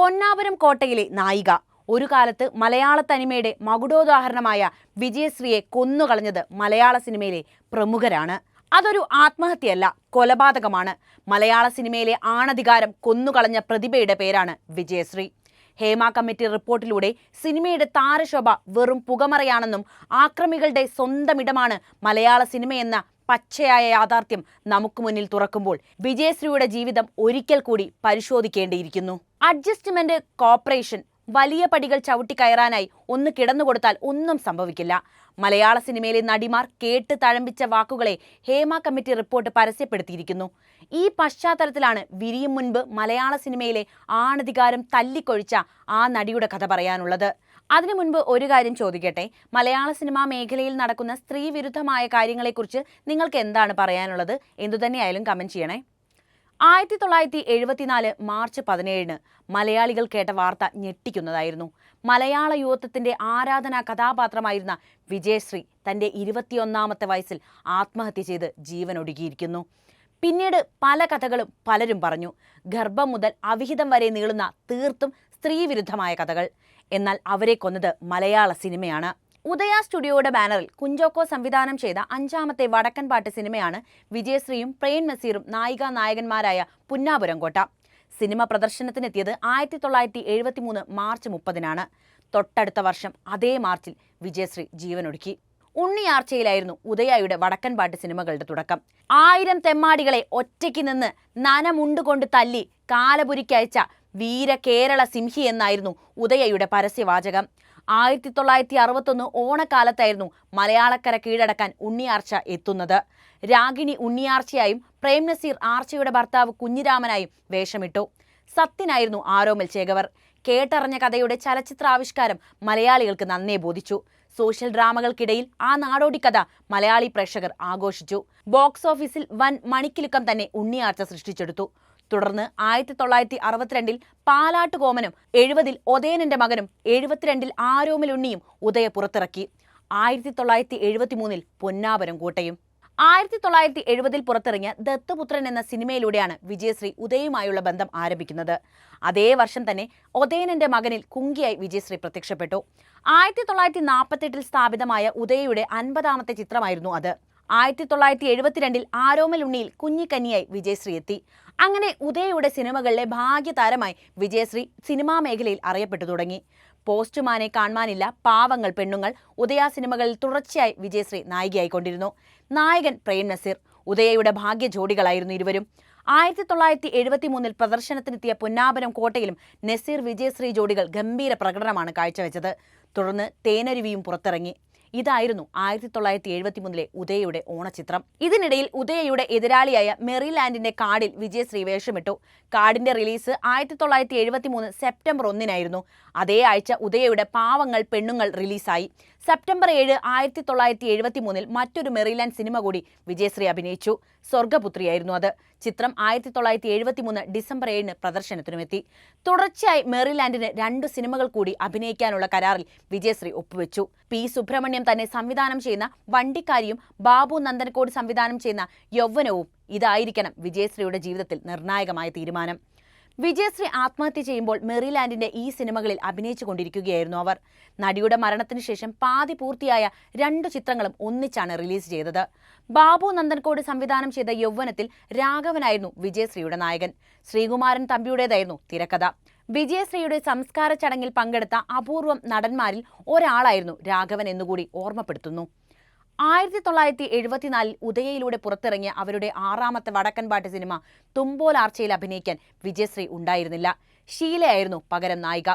പൊന്നാപുരം കോട്ടയിലെ നായിക. ഒരു കാലത്ത് മലയാള തനിമയുടെ മകുടോദാഹരണമായ വിജയശ്രീയെ കൊന്നുകളഞ്ഞത് മലയാള സിനിമയിലെ പ്രമുഖരാണ്. അതൊരു ആത്മഹത്യയല്ല കൊലപാതകമാണ്. മലയാള സിനിമയിലെ ആണധികാരം കൊന്നുകളഞ്ഞ പ്രതിഭയുടെ പേരാണ് വിജയശ്രീ. ഹേമ കമ്മിറ്റി റിപ്പോർട്ടിലൂടെ സിനിമയുടെ താരശോഭ വെറും പുകമറയാണെന്നും ആക്രമികളുടെ സ്വന്തം ഇടമാണ് മലയാള സിനിമയെന്ന പച്ചയായ യാഥാർത്ഥ്യം നമുക്ക് മുന്നിൽ തുറക്കുമ്പോൾ വിജയശ്രീയുടെ ജീവിതം ഒരിക്കൽ കൂടി പരിശോധിക്കേണ്ടിയിരിക്കുന്നു. അഡ്ജസ്റ്റ്മെന്റ് കോപ്പറേഷൻ വലിയ പടികൾ ചവിട്ടിക്കയറാനായി ഒന്ന് കിടന്നുകൊടുത്താൽ ഒന്നും സംഭവിക്കില്ല. മലയാള സിനിമയിലെ നടിമാർ കേട്ട് തഴമ്പിച്ച വാക്കുകളെ ഹേമ കമ്മിറ്റി റിപ്പോർട്ട് പരസ്യപ്പെടുത്തിയിരിക്കുന്നു. ഈ പശ്ചാത്തലത്തിലാണ് വിരിയും മുൻപ് മലയാള സിനിമയിലെ ആണധികാരം തല്ലിക്കൊഴിച്ച ആ നടിയുടെ കഥ പറയാനുള്ളത്. അതിനു മുൻപ് ഒരു കാര്യം ചോദിക്കട്ടെ? മലയാള സിനിമാ മേഖലയിൽ നടക്കുന്ന സ്ത്രീ വിരുദ്ധമായ കാര്യങ്ങളെക്കുറിച്ച് നിങ്ങൾക്ക് എന്താണ് പറയാനുള്ളത്? എന്തുതന്നെയായാലും കമന്റ് ചെയ്യണേ. ആയിരത്തി തൊള്ളായിരത്തി എഴുപത്തിനാല് മാർച്ച് പതിനേഴിന് മലയാളികൾ കേട്ട വാർത്ത ഞെട്ടിക്കുന്നതായിരുന്നു. മലയാള യുവത്വത്തിന്റെ ആരാധനാ കഥാപാത്രമായിരുന്ന വിജയശ്രീ തന്റെ ഇരുപത്തിയൊന്നാമത്തെ വയസ്സിൽ ആത്മഹത്യ ചെയ്ത് ജീവനൊടുക്കിയിരിക്കുന്നു. പിന്നീട് പല കഥകളും പലരും പറഞ്ഞു. ഗർഭം മുതൽ അവിഹിതം വരെ നീളുന്ന തീർത്തും സ്ത്രീവിരുദ്ധമായ കഥകൾ. എന്നാൽ അവരെ കൊന്നത് മലയാള സിനിമയാണ്. ഉദയ സ്റ്റുഡിയോയുടെ ബാനറിൽ കുഞ്ചോക്കോ സംവിധാനം ചെയ്ത അഞ്ചാമത്തെ വടക്കൻ പാട്ട് സിനിമയാണ് വിജയശ്രീയും പ്രേം നസീറും നായിക നായകന്മാരായ പുന്നാപുരം കോട്ട സിനിമ പ്രദർശനത്തിനെത്തിയത് ആയിരത്തി തൊള്ളായിരത്തി എഴുപത്തി മൂന്ന് മാർച്ച് മുപ്പതിനാണ്. തൊട്ടടുത്ത വർഷം അതേ മാർച്ചിൽ വിജയശ്രീ ജീവനൊടുക്കി. ഉണ്ണിയാർച്ചയിലായിരുന്നു ഉദയായുടെ വടക്കൻ പാട്ട് സിനിമകളുടെ തുടക്കം. ആയിരം തെമ്മാടികളെ ഒറ്റയ്ക്ക് നിന്ന് നനമുണ്ടുകൊണ്ട് തല്ലി കാലപുരിക്കയച്ച വീര കേരള സിംഹി എന്നായിരുന്നു ഉദയയുടെ പരസ്യവാചകം. ആയിരത്തി തൊള്ളായിരത്തി അറുപത്തൊന്ന് ഓണക്കാലത്തായിരുന്നു മലയാളക്കര കീഴടക്കാൻ ഉണ്ണിയാർച്ച എത്തുന്നത്. രാഗിണി ഉണ്ണിയാർച്ചയായും പ്രേംനസീർ ആർച്ചയുടെ ഭർത്താവ് കുഞ്ഞിരാമനായും വേഷമിട്ടു. സത്യനായിരുന്നു ആരോമൽ ചേകവർ കേട്ടറിഞ്ഞ കഥയുടെ ചലച്ചിത്രാവിഷ്കാരം മലയാളികൾക്ക് നന്നേ ബോധിച്ചു. സോഷ്യൽ ഡ്രാമകൾക്കിടയിൽ ആ നാടോടി കഥ മലയാളി പ്രേക്ഷകർ ആഘോഷിച്ചു. ബോക്സ് ഓഫീസിൽ വൻ മണിക്കിലുക്കം തന്നെ ഉണ്ണിയാർച്ച സൃഷ്ടിച്ചെടുത്തു. തുടർന്ന് ആയിരത്തി തൊള്ളായിരത്തി അറുപത്തിരണ്ടിൽ പാലാട്ട് കോമനും എഴുപതിൽ ഒതേനന്റെ മകനും എഴുപത്തിരണ്ടിൽ ആരോമിൽ ഉണ്ണിയും ഉദയ പുറത്തിറക്കി. ആയിരത്തി തൊള്ളായിരത്തി എഴുപത്തി മൂന്നിൽ പൊന്നാപരം കോട്ടയും. ആയിരത്തി തൊള്ളായിരത്തി എഴുപതിൽ പുറത്തിറങ്ങിയ ദത്തുപുത്രൻ എന്ന സിനിമയിലൂടെയാണ് വിജയശ്രീ ഉദയുമായുള്ള ബന്ധം ആരംഭിക്കുന്നത്. അതേ വർഷം തന്നെ ഒതേനന്റെ മകനിൽ കുങ്കിയായി വിജയശ്രീ പ്രത്യക്ഷപ്പെട്ടു. ആയിരത്തി തൊള്ളായിരത്തി നാൽപ്പത്തെട്ടിൽ സ്ഥാപിതമായ ഉദയയുടെ അൻപതാമത്തെ ചിത്രമായിരുന്നു അത്. ആയിരത്തി തൊള്ളായിരത്തി എഴുപത്തിരണ്ടിൽ ആരോമൽ ഉണ്ണിയിൽ കുഞ്ഞിക്കന്നിയായി വിജയശ്രീ എത്തി. അങ്ങനെ ഉദയയുടെ സിനിമകളിലെ ഭാഗ്യതാരമായി വിജയശ്രീ സിനിമാ മേഖലയിൽ അറിയപ്പെട്ടു തുടങ്ങി. പോസ്റ്റുമാനെ കാണുവാനില്ല പാവങ്ങൾ പെണ്ണുങ്ങൾ. ഉദയ സിനിമകളിൽ തുടർച്ചയായി വിജയശ്രീ നായികയായിക്കൊണ്ടിരുന്നു. നായകൻ പ്രേം നസീർ ഉദയയുടെ ഭാഗ്യ ജോഡികളായിരുന്നു ഇരുവരും. ആയിരത്തി തൊള്ളായിരത്തി എഴുപത്തി മൂന്നിൽ പ്രദർശനത്തിനെത്തിയ പൊന്നാപനം കോട്ടയിലും നസീർ വിജയശ്രീ ജോഡികൾ ഗംഭീര പ്രകടനമാണ് കാഴ്ചവെച്ചത്. തുടർന്ന് തേനരുവിയും പുറത്തിറങ്ങി. ഇതായിരുന്നു ആയിരത്തി തൊള്ളായിരത്തി എഴുപത്തി മൂന്നിലെ ഉദയയുടെ ഓണച്ചിത്രം ഇതിനിടയിൽ ഉദയയുടെ എതിരാളിയായ മെറിലാൻഡിന്റെ കാർഡിൽ വിജയശ്രീ വേഷമിട്ടു കാർഡിന്റെ റിലീസ് ആയിരത്തി തൊള്ളായിരത്തി എഴുപത്തി മൂന്ന് സെപ്റ്റംബർ ഒന്നിനായിരുന്നു. അതേ ആഴ്ച ഉദയയുടെ പാവങ്ങൾ പെണ്ണുങ്ങൾ റിലീസായി. സെപ്റ്റംബർ ഏഴ് ആയിരത്തി തൊള്ളായിരത്തി എഴുപത്തി മൂന്നിൽ മറ്റൊരു മെറിലാൻഡ് സിനിമ കൂടി വിജയശ്രീ അഭിനയിച്ചു. സ്വർഗപുത്രിയായിരുന്നു അത്. ചിത്രം ആയിരത്തി തൊള്ളായിരത്തി എഴുപത്തി മൂന്ന് ഡിസംബർ ഏഴിന് പ്രദർശനത്തിനുമെത്തി. തുടർച്ചയായി മെറിലാൻഡിന് രണ്ട് സിനിമകൾ കൂടി അഭിനയിക്കാനുള്ള കരാറിൽ വിജയശ്രീ ഒപ്പുവെച്ചു. പി സുബ്രഹ്മണ്യം തന്നെ സംവിധാനം ചെയ്യുന്ന വണ്ടിക്കാരിയും ബാബു നന്ദനക്കോട് സംവിധാനം ചെയ്യുന്ന യൗവനവും ഇതായിരിക്കണം വിജയശ്രീയുടെ ജീവിതത്തിൽ നിർണായകമായ തീരുമാനം. വിജയശ്രീ ആത്മഹത്യ ചെയ്യുമ്പോൾ മെറിലാൻഡിന്റെ ഈ സിനിമകളിൽ അഭിനയിച്ചു കൊണ്ടിരിക്കുകയായിരുന്നു അവർ. നടിയുടെ മരണത്തിന് ശേഷം പാതി പൂർത്തിയായ രണ്ടു ചിത്രങ്ങളും ഒന്നിച്ചാണ് റിലീസ് ചെയ്തത്. ബാബു നന്ദൻകോട് സംവിധാനം ചെയ്ത യൗവനത്തിൽ രാഘവനായിരുന്നു വിജയശ്രീയുടെ നായകൻ. ശ്രീകുമാരൻ തമ്പിയുടേതായിരുന്നു തിരക്കഥ. വിജയശ്രീയുടെ സംസ്കാര ചടങ്ങിൽ പങ്കെടുത്ത അപൂർവം നടന്മാരിൽ ഒരാളായിരുന്നു രാഘവൻ എന്നുകൂടി ഓർമ്മപ്പെടുത്തുന്നു. ആയിരത്തി തൊള്ളായിരത്തി എഴുപത്തിനാലിൽ ഉദയയിലൂടെ പുറത്തിറങ്ങിയ അവരുടെ ആറാമത്തെ വടക്കൻപാട്ട് സിനിമ തുമ്പോലാർച്ചയിൽ അഭിനയിക്കാൻ വിജയശ്രീ ഉണ്ടായിരുന്നില്ല. ഷീലയായിരുന്നു പകരം നായിക.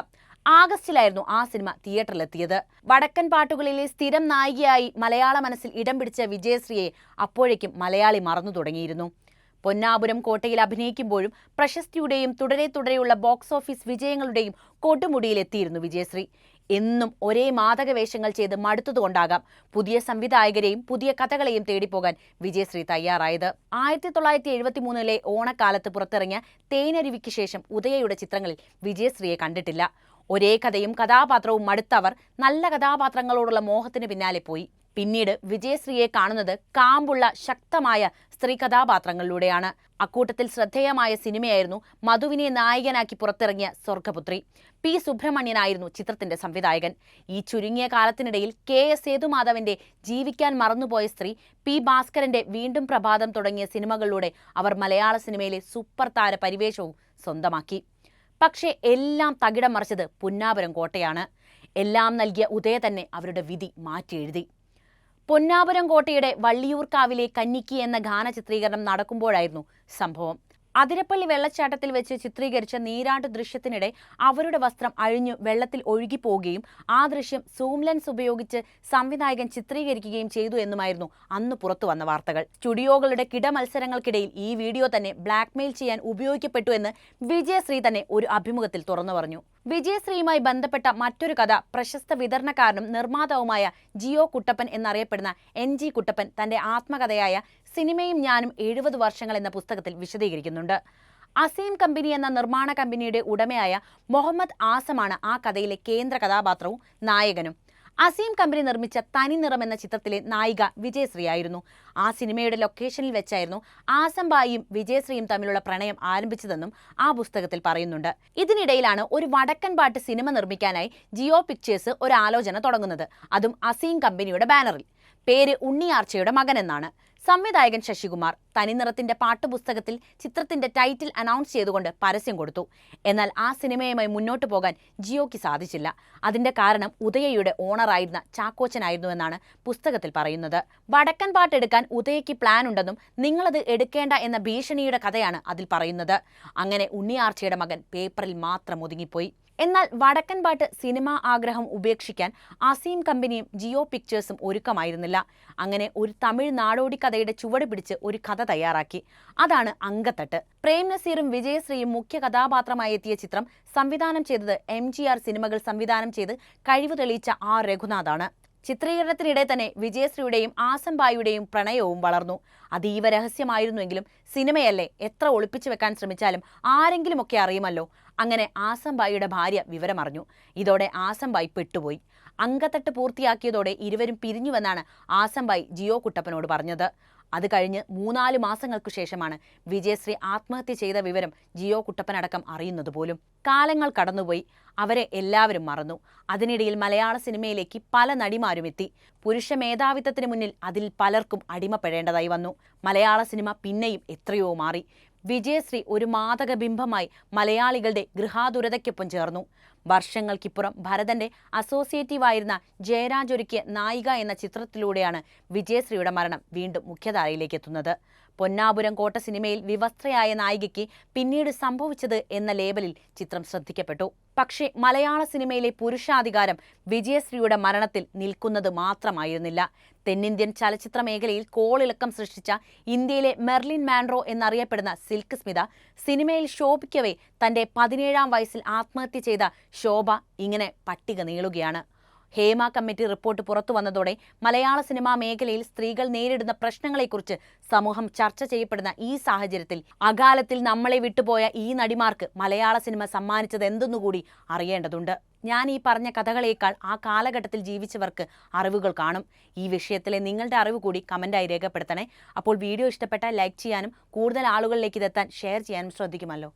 ആഗസ്റ്റിലായിരുന്നു ആ സിനിമ തിയേറ്ററിലെത്തിയത്. വടക്കൻ പാട്ടുകളിലെ സ്ഥിരം നായികയായി മലയാള മനസ്സിൽ ഇടം പിടിച്ച വിജയശ്രീയെ അപ്പോഴേക്കും മലയാളി മറന്നു തുടങ്ങിയിരുന്നു. പൊന്നാപുരം കോട്ടയിൽ അഭിനയിക്കുമ്പോഴും പ്രശസ്തിയുടെയും തുടരെ തുടരെയുള്ള ബോക്സ് ഓഫീസ് വിജയങ്ങളുടെയും കൊടുമുടിയിലെത്തിയിരുന്നു വിജയശ്രീ. എന്നും ഒരേ മാതക വേഷങ്ങൾ ചെയ്ത് മടുത്തതുകൊണ്ടാകാം പുതിയ സംവിധായകരെയും പുതിയ കഥകളെയും തേടിപ്പോകാൻ വിജയശ്രീ തയ്യാറായത്. ആയിരത്തി തൊള്ളായിരത്തി എഴുപത്തി മൂന്നിലെ ഓണക്കാലത്ത് പുറത്തിറങ്ങിയ തേനരുവിക്ക് ശേഷം ഉദയയുടെ ചിത്രങ്ങളിൽ വിജയശ്രീയെ കണ്ടിട്ടില്ല. ഒരേ കഥയും കഥാപാത്രവും മടുത്തവർ നല്ല കഥാപാത്രങ്ങളോടുള്ള മോഹത്തിന് പിന്നാലെ പോയി. പിന്നീട് വിജയശ്രീയെ കാണുന്നത് കാമ്പുള്ള ശക്തമായ സ്ത്രീ കഥാപാത്രങ്ങളിലൂടെയാണ് അക്കൂട്ടത്തിൽ ശ്രദ്ധേയമായ സിനിമയായിരുന്നു മധുവിനെ നായകനാക്കി പുറത്തിറങ്ങിയ സ്വർഗപുത്രി. പി. സുബ്രഹ്മണ്യനായിരുന്നു ചിത്രത്തിന്റെ സംവിധായകൻ. ഈ ചുരുങ്ങിയ കാലത്തിനിടയിൽ കെ. എസ്. സേതുമാധവന്റെ ജീവിക്കാൻ മറന്നുപോയ സ്ത്രീ പി. ഭാസ്കരന്റെ വീണ്ടും പ്രഭാതം തുടങ്ങിയ സിനിമകളിലൂടെ അവർ മലയാള സിനിമയിലെ സൂപ്പർ താര പരിവേഷവും സ്വന്തമാക്കി. പക്ഷേ എല്ലാം തകിടം മറിച്ചത് പുന്നാപുരം കോട്ടയാണ്. എല്ലാം നൽകിയ ഉദയ തന്നെ അവരുടെ വിധി മാറ്റിയെഴുതി. പൊന്നാപുരം കോട്ടയുടെ വള്ളിയൂർക്കാവിലെ കന്നിക്കി എന്ന ഗാന ചിത്രീകരണം നടക്കുമ്പോഴായിരുന്നു സംഭവം. അതിരപ്പള്ളി വെള്ളച്ചാട്ടത്തിൽ വെച്ച് ചിത്രീകരിച്ച നീരാട്ട് ദൃശ്യത്തിനിടെ അവരുടെ വസ്ത്രം അഴിഞ്ഞു വെള്ളത്തിൽ ഒഴുകിപ്പോവുകയും ആ ദൃശ്യം സൂം ലെൻസ് ഉപയോഗിച്ച് സംവിധായകൻ ചിത്രീകരിക്കുകയും ചെയ്തു എന്നുമായിരുന്നു അന്ന് പുറത്തു വന്ന വാർത്തകൾ. സ്റ്റുഡിയോകളുടെ കിടമത്സരങ്ങൾക്കിടയിൽ ഈ വീഡിയോ തന്നെ ബ്ലാക്ക്മെയിൽ ചെയ്യാൻ ഉപയോഗിക്കപ്പെട്ടു എന്ന് വിജയശ്രീ തന്നെ ഒരു അഭിമുഖത്തിൽ തുറന്നു പറഞ്ഞു. വിജയശ്രീയുമായി ബന്ധപ്പെട്ട മറ്റൊരു കഥ പ്രശസ്ത വിതരണക്കാരനും നിർമ്മാതാവുമായ ജിയോ കുട്ടപ്പൻ എന്നറിയപ്പെടുന്ന എൻ ജി കുട്ടപ്പൻ തന്റെ ആത്മകഥയായ സിനിമയും ഞാനും എഴുപത് വർഷങ്ങൾ എന്ന പുസ്തകത്തിൽ വിശദീകരിക്കുന്നുണ്ട്. അസീം കമ്പനി എന്ന നിർമ്മാണ കമ്പനിയുടെ ഉടമയായ മുഹമ്മദ് ആസമാണ് ആ കഥയിലെ കേന്ദ്ര കഥാപാത്രവും നായകനും. അസീം കമ്പനി നിർമ്മിച്ച തനി നിറം എന്ന ചിത്രത്തിലെ നായിക വിജയശ്രീ ആയിരുന്നു ആ സിനിമയുടെ ലൊക്കേഷനിൽ വെച്ചായിരുന്നു ആസംബായിയും വിജയശ്രീയും തമ്മിലുള്ള പ്രണയം ആരംഭിച്ചതെന്നും ആ പുസ്തകത്തിൽ പറയുന്നുണ്ട്. ഇതിനിടയിലാണ് ഒരു വടക്കൻ പാട്ട് സിനിമ നിർമ്മിക്കാനായി ജിയോ പിക്ചേഴ്സ് ഒരു ആലോചന തുടങ്ങുന്നത്. അതും അസീം കമ്പനിയുടെ ബാനറിൽ. പേര് ഉണ്ണിയാർച്ചയുടെ മകൻ എന്നാണ് സംവിധായകൻ ശശികുമാർ തനിനിറത്തിന്റെ പാട്ടുപുസ്തകത്തിൽ ചിത്രത്തിന്റെ ടൈറ്റിൽ അനൗൺസ് ചെയ്തുകൊണ്ട് പരസ്യം കൊടുത്തു. എന്നാൽ ആ സിനിമയുമായി മുന്നോട്ടു പോകാൻ ജിയോയ്ക്ക് സാധിച്ചില്ല. അതിന്റെ കാരണം ഉദയയുടെ ഓണറായിരുന്ന ചാക്കോച്ചനായിരുന്നുവെന്നാണ് പുസ്തകത്തിൽ പറയുന്നത്. വടക്കൻ പാട്ടെടുക്കാൻ ഉദയയ്ക്ക് പ്ലാൻ ഉണ്ടെന്നും നിങ്ങളത് എടുക്കേണ്ട എന്ന ഭീഷണിയുടെ കഥയാണ് അതിൽ പറയുന്നത്. അങ്ങനെ ഉണ്ണിയാർച്ചയുടെ മകൻ പേപ്പറിൽ മാത്രം ഒതുങ്ങിപ്പോയി. എന്നാൽ വടക്കൻ പാട്ട് സിനിമാ ആഗ്രഹം ഉപേക്ഷിക്കാൻ അസീം കമ്പനിയും ജിയോ പിക്ചേഴ്സും ഒരുക്കമായിരുന്നില്ല. അങ്ങനെ ഒരു തമിഴ് നാടോടി കഥയുടെ ചുവട് പിടിച്ച് ഒരു കഥ തയ്യാറാക്കി. അതാണ് അങ്കത്തട്ട് പ്രേം നസീറും വിജയശ്രീയും മുഖ്യ കഥാപാത്രമായി എത്തിയ ചിത്രം സംവിധാനം ചെയ്തത് എം ജി ആർ സിനിമകൾ സംവിധാനം ചെയ്ത് കഴിവ് തെളിയിച്ച ആർ രഘുനാഥാണ്. ചിത്രീകരണത്തിനിടെ തന്നെ വിജയശ്രീയുടെയും ആസംബായിയുടെയും പ്രണയവും വളർന്നു. അതീവ രഹസ്യമായിരുന്നുവെങ്കിലും സിനിമയല്ലേ എത്ര ഒളിപ്പിച്ചു വെക്കാൻ ശ്രമിച്ചാലും ആരെങ്കിലുമൊക്കെ അറിയുമല്ലോ. അങ്ങനെ ആസംബായിയുടെ ഭാര്യ വിവരമറിഞ്ഞു. ഇതോടെ ആസംബായി പെട്ടുപോയി. അങ്കത്തട്ട് പൂർത്തിയാക്കിയതോടെ ഇരുവരും പിരിഞ്ഞുവെന്നാണ് ആസംബായി ജിയോ കുട്ടപ്പനോട് പറഞ്ഞത്. അത് കഴിഞ്ഞ് മൂന്നാൽ മാസങ്ങൾക്കു ശേഷമാണ് വിജയശ്രീ ആത്മഹത്യ ചെയ്ത വിവരം ജിയോ കുട്ടപ്പനടക്കം അറിയുന്നത് പോലും. കാലങ്ങൾ കടന്നുപോയി. അവരെ എല്ലാവരും മറന്നു. അതിനിടയിൽ മലയാള സിനിമയിലേക്ക് പല നടിമാരും എത്തി. പുരുഷ മേധാവിത്വത്തിന് മുന്നിൽ അതിൽ പലർക്കും അടിമപ്പെടേണ്ടതായി വന്നു. മലയാള സിനിമ പിന്നെയും എത്രയോ മാറി. വിജയശ്രീ ഒരു മാതകബിംബമായി മലയാളികളുടെ ഗൃഹാതുരതയ്ക്കൊപ്പം ചേർന്നു. വർഷങ്ങൾക്കിപ്പുറം ഭരതന്റെ അസോസിയേറ്റീവായിരുന്ന ജയരാജ് ഒരുക്കിയ നായിക എന്ന ചിത്രത്തിലൂടെയാണ് വിജയശ്രീയുടെ മരണം വീണ്ടും മുഖ്യധാരയിലേക്ക് എത്തുന്നത് പൊന്നാപുരം കോട്ട സിനിമയിൽ വിവസ്ത്രയായ നായികയ്ക്ക് പിന്നീട് സംഭവിച്ചത് എന്ന ലേബലിൽ ചിത്രം ശ്രദ്ധിക്കപ്പെട്ടു. പക്ഷേ മലയാള സിനിമയിലെ പുരുഷാധികാരം വിജയശ്രീയുടെ മരണത്തിൽ നിൽക്കുന്നത് മാത്രമായിരുന്നില്ല. തെന്നിന്ത്യൻ ചലച്ചിത്ര മേഖലയിൽ കോളിളക്കം സൃഷ്ടിച്ച ഇന്ത്യയിലെ മെർലിൻ മാൻഡ്രോ എന്നറിയപ്പെടുന്ന സിൽക്ക് സ്മിത സിനിമയിൽ ശോഭിക്കവേ തന്റെ പതിനേഴാം വയസ്സിൽ ആത്മഹത്യ ചെയ്ത ശോഭ ഇങ്ങനെ പട്ടിക നീളുകയാണ്. ഹേമ കമ്മിറ്റി റിപ്പോർട്ട് പുറത്തു വന്നതോടെ മലയാള സിനിമാ മേഖലയിൽ സ്ത്രീകൾ നേരിടുന്ന പ്രശ്നങ്ങളെക്കുറിച്ച് സമൂഹം ചർച്ച ചെയ്യപ്പെടുന്ന ഈ സാഹചര്യത്തിൽ അകാലത്തിൽ നമ്മളെ വിട്ടുപോയ ഈ നടിമാർക്ക് മലയാള സിനിമ സമ്മാനിച്ചത് എന്തെന്നുകൂടി അറിയേണ്ടതുണ്ട്. ഞാൻ ഈ പറഞ്ഞ കഥകളേക്കാൾ ആ കാലഘട്ടത്തിൽ ജീവിച്ചവർക്ക് അറിവുകൾ കാണും. ഈ വിഷയത്തിലെ നിങ്ങളുടെ അറിവ് കൂടി കമന്റായി രേഖപ്പെടുത്തണേ. അപ്പോൾ വീഡിയോ ഇഷ്ടപ്പെട്ടാൽ ലൈക്ക് ചെയ്യാനും കൂടുതൽ ആളുകളിലേക്ക് ഇതെത്താൻ ഷെയർ ചെയ്യാനും ശ്രദ്ധിക്കുമല്ലോ.